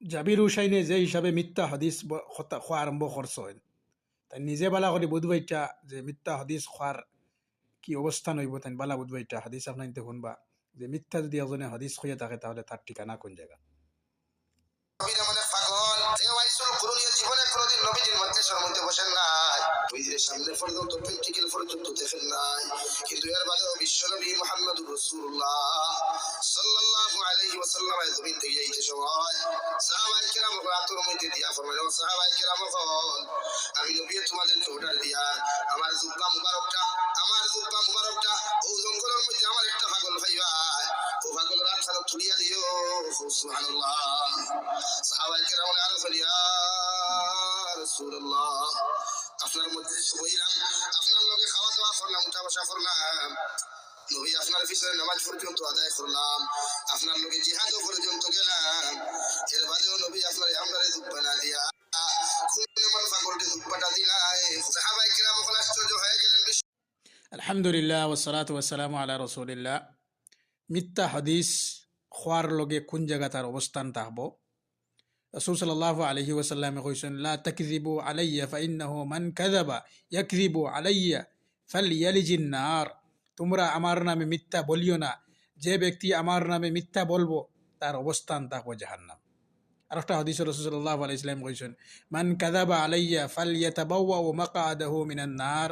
জাবির হুসাইনে যে হিসাবে মিথ্যা হাদিস খোয়া আরম্ভ করছেন তাই নিজে বালা করে বুধবাইটা যে মিথ্যা হাদিস খোয়ার কি অবস্থান হইব, তাই বালা বুধবাইটা হাদিস আপনার শুনবা। যে মিথ্যা যদি একজনে হাদিস হয়ে থাকে, তাহলে তার ঠিকানা কোন জায়গা নবীরা মানে জীবনে কোনোদিন নবীজির মধ্যে সামনে পর্যন্ত প্র্যাকটিক্যাল পর্যন্ত দেখেন নাই। কিন্তু এর বাদেও বিশ্বনবী মুহাম্মদুর রাসূলুল্লাহ সাল্লাল্লাহু আলাইহি ওয়াসাল্লাম জমিন থেকে এই সময় সাহাবায়ে কেরাম রাতের মধ্যে দিয়া ফরমাইল সাহাবায়ে কেরাম আমি নবী তোমাদেরকে অর্ডার দিয়া, আমার জুব্বা মুবারকটা, আমার জুব্বা মুবারকটা, ও জঙ্গলের মধ্যে আমার একটা পাগল ভাইবা ও পাগল রাত খারাপ তুলিয়া দিও, সুবহানাল্লাহ। সাহাবাই কেরাম আরও ইয়া রাসূলুল্লাহ আপনার মধ্যে বইলাম আপনার লগে খাওয়া দাওয়া করলাম, উঠা বসা করলাম, নবী আপনার পিছনে নামাজ পর্যন্ত আদায় করলাম, আপনার লগে জিহাদও পর্যন্ত গেলাম, এর বাদেও নবী আপনার আমরারে দুব্বা না দিয়া আলহামদুলিল্লাহ ওসালাত ওয়াসালাম আলা রসুলিল্লাহ। মিথ্যা হাদিস খোয়ার লগে কোন জায়গা তার অবস্থান থাকব রসুল সাল্লাহ আলহি ওসাল্লামে কইছেন লা তাকদিবু আলাইয়া ফাইন্নাহু মান কাযাবা ইয়াকদিবু আলাইয়া ফালইয়ালিজিন নার তোমরা আমার নামে মিথ্যা বলিও না যে ব্যক্তি আমার নামে মিথ্যা বলব তার অবস্থান থাকব জাহান্নাম আর একটা হদিস রসুল্লাহ আলাইসলাম কইছেন মান কাদাবা আলাইয়া ফাল ইয়াতাবাওয়া মাকাদাহু মিনান নার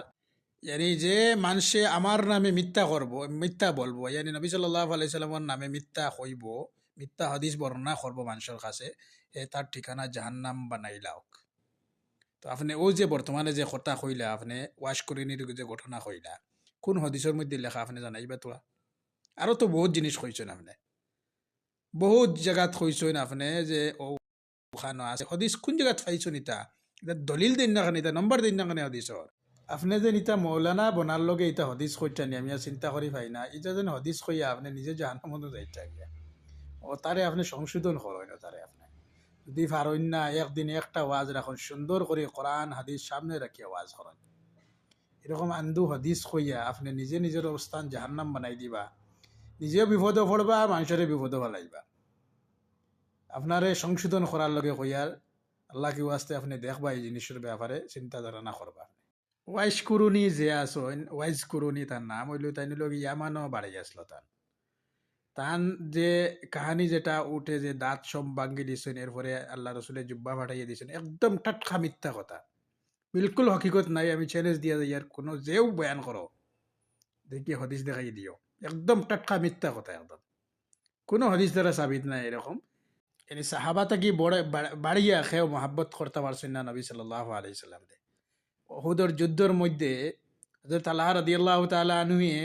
ইয়ানি যে মানুষে আমার নামে মিথ্যা করব মিথ্যা বলব ইয়ানি নবী সাল্লাহ আলাইসাল্লামর নামে মিথ্যা হইব মিথ্যা হদিস বর্ণনা করব মানুষের কাছে, এ তার ঠিকানা জাহান্নাম বানাইলাওক তো আপনি ও যে বর্তমানে যে কথা কইলা, আপনি ওয়াশ করিনির যে ঘটনা কইলা, কোন হদিসের মধ্যে লেখা আপনি জানাইবা তোরা? আরও তো বহুত জিনিস কইছেন আপনি। বহুত জায়গাত কইছেন আপনি যে ও ওখানে আছে। হদিস কোন জায়গাত পাইছেন ইতা? এটা দলিল দিন না কেন ইতা নম্বর দিন না কেন হদিসর আপনি যে ইতা মৌলানা বনার লগে ইতা হদিস কইটানি আমি আর চিন্তা করি পাই না ইটা যেন হদিস কইয়া আপনি নিজে জাহান্ন মতো যাইতা গিয়া। ও তারে আপনি সংশোধন করেন তারে আপনি। যদি পারেন না একদিন একটা ওয়াজ রাখুন, সুন্দর করে কোরআন, হাদিস সামনে রাখিয়া ওয়াজ করেন। এরকম আন্দু হদিস কইয়া আপনি নিজে নিজের অবস্থান জাহান্নাম বানাই দিবা। নিজেও বিপদে পড়বা মানুষের বিপদে ফেলাইবা আপনারে সংশোধন করার লগে কইয়ার আল্লাহ কি ওয়াস্তে আপনি দেখবা এই জিনিসের ব্যাপারে চিন্তা ধারণা করবা ওয়াইস কুরুনি যে আসন ওয়াইস কুরুনি তার নাম হইল তাই নিল ইয়ামানো বাড়ি আসলো তার। তান যে কাহানি যেটা উঠে যে দাঁত সব ভাঙ্গি দিছেন, এরপরে আল্লাহ রসুলে জুব্বা ফাটাইয়ে দিয়েছেন একদম টাটকা মিথ্যা কথা। বিলকুল হকিকত নাই, আমি চ্যালেঞ্জ দিয়া যাই আর কোনো যেও বয়ান করো। দেখি হদিস দেখাই দিও। একদম টাটকা মিথ্যা কথা একদম। কোনো হদিস দ্বারা সাবিত নাই এরকম। এনে সাহাবা থাকি বড় বাড়িয়া খেয়েও মহাব্বত করতে পারছেন না নবী সাল্লাহ আলাই সাল্লাম অহুদর যুদ্ধর মধ্যে হজরত আল্লাহ রদিয়াল্লাহ তালা আনুয়ে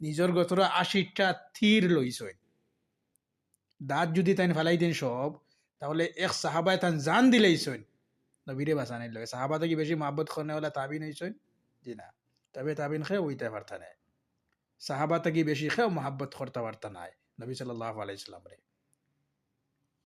নিজের গতর আশিটা তীর লইছেন দাঁত যদি তাইন ফেলাই দেন সব, তাহলে এক সাহাবায় তান জান দিলেইছেন। নবীরে বাঁচানির লগে। সাহাবা থেকে বেশি মহাব্বত করনে হলে তাবিন হইছেন? জি না। তবে তাবিন খেয়ে ওইতে পারতা নাই। সাহাবা থাকি বেশি খেয়েও মহাব্বত করতে পারতা নাই? নবী সাল্লাহ আলাইসাল্লাম রে।